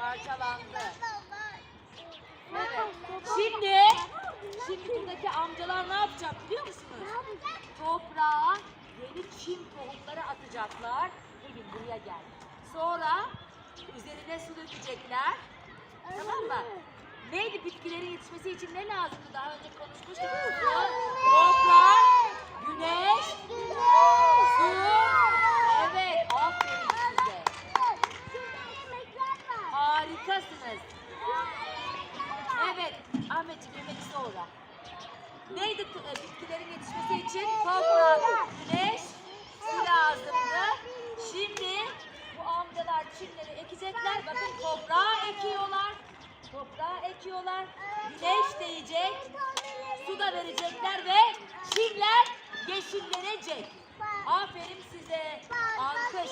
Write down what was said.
Parçalandı. Evet. Şimdi, şimdi buradaki amcalar ne yapacak biliyor musunuz? Toprağa yeni çim tohumları atacaklar. Elin buraya gel. Sonra üzerine su dökecekler. Tamam mı? Neydi bitkilerin yetişmesi için ne lazımdı? Daha önce konuşmuştuk. Su, toprak, güneş, su. Evet, aferin size. Harikasınız. Evet, Ahmetciğim yemek sonra. Neydi e, bitkilerin yetişmesi için? Toprak, güneş, su lazımdı. Şimdi bu amcalar çimleri ekecekler. Bakın toprağa ekiyorlar. Toprağa ekiyorlar. Güneş değecek. Su da verecekler ve çimler yeşillenecek. Aferin size. Alkış.